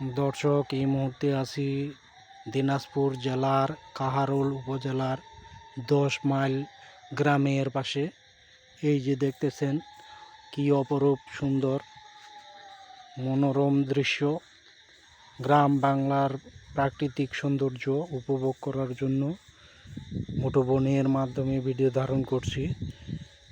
দর্শক এই মুহূর্তে আছি দিনাজপুর জেলার কাহারোল উপজেলার দশ মাইল গ্রামের পাশে। এই যে দেখতেছেন কি অপরূপ সুন্দর মনোরম দৃশ্য। গ্রাম বাংলার প্রাকৃতিক সৌন্দর্য উপভোগ করার জন্য মুঠোবনের মাধ্যমে ভিডিও ধারণ করছি।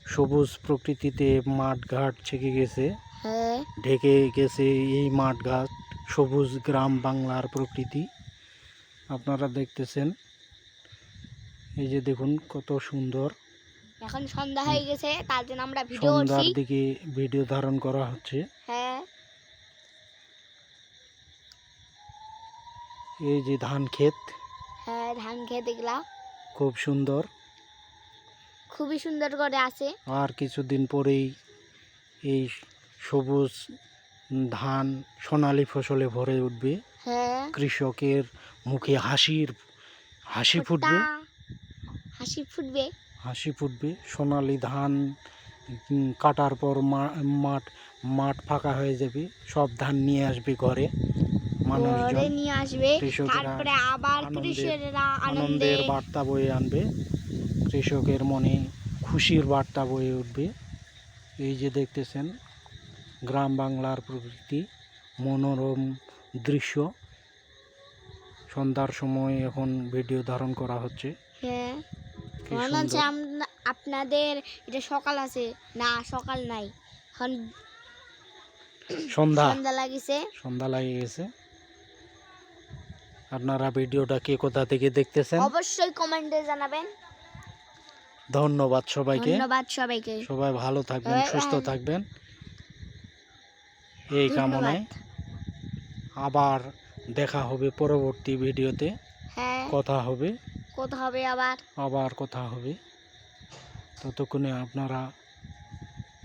সবুজ প্রকৃতিতে মাঠ ঘাট ছেকে গেছে। হ্যাঁ। ঢেকে গেছে এই মাঠ ঘাট সবুজ গ্রাম বাংলার প্রকৃতি। আপনারা দেখতেছেন। এই যে দেখুন কত সুন্দর। এখন সন্ধ্যা হয়ে গেছে তার জন্য আমরা ভিডিও সন্ধ্যার দিকে ভিডিও ধারণ করা হচ্ছে। হ্যাঁ। এই যে ধান ক্ষেত। হ্যাঁ ধান ক্ষেত দেখলা খুব সুন্দর। খুবই সুন্দর করে আছে। আর কিছুদিন পরেই এই সবুজ ধান সোনালী ফসলে ভরে উঠবে। হ্যাঁ। কৃষকের মুখে হাসির হাসি ফুটবে। হাসি ফুটবে। হাসি ফুটবে। সোনালি ধান কাটার পর মাঠ মাঠ ফাঁকা হয়ে যাবে। সব ধান নিয়ে আসবে ঘরে। মানুষজন নিয়ে আসবে। কৃষকরা তারপরে আবার কৃষকেরা আনন্দের বার্তা বয়ে আনবে। কৃষকের মনে খুশির বার্তা বয়ে উঠবে। এই যে দেখতেছেন গ্রাম বাংলার প্রকৃতি মনোরম দৃশ্য। সন্ধ্যার সময় এখন ভিডিও ধারণ করা হচ্ছে। হ্যাঁ মনে হচ্ছে আপনাদের এটা সকাল আছে। না সকাল নাই। এখন সন্ধ্যা। সন্ধ্যা লাগিছে। সন্ধ্যা লাগিয়ে গেছে আপনারা ভিডিওটা কে কোথা থেকে দেখতেছেন? অবশ্যই কমেন্টে জানাবেন। ধন্যবাদ সবাইকে। ধন্যবাদ সবাইকে। সবাই ভালো থাকবেন হ্যাঁ, সুস্থ হ্যাঁ। থাকবেন। এই কামনায় আবার দেখা হবে পরবর্তী ভিডিওতে। হ্যাঁ। কথা হবে। কথা হবে আবার। আবার কথা হবে। ততক্ষণে আপনারা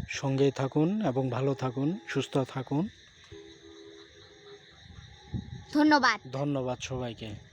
সঙ্গে থাকুন এবং ভালো থাকুন সুস্থ থাকুন। ধন্যবাদ। ধন্যবাদ সবাইকে।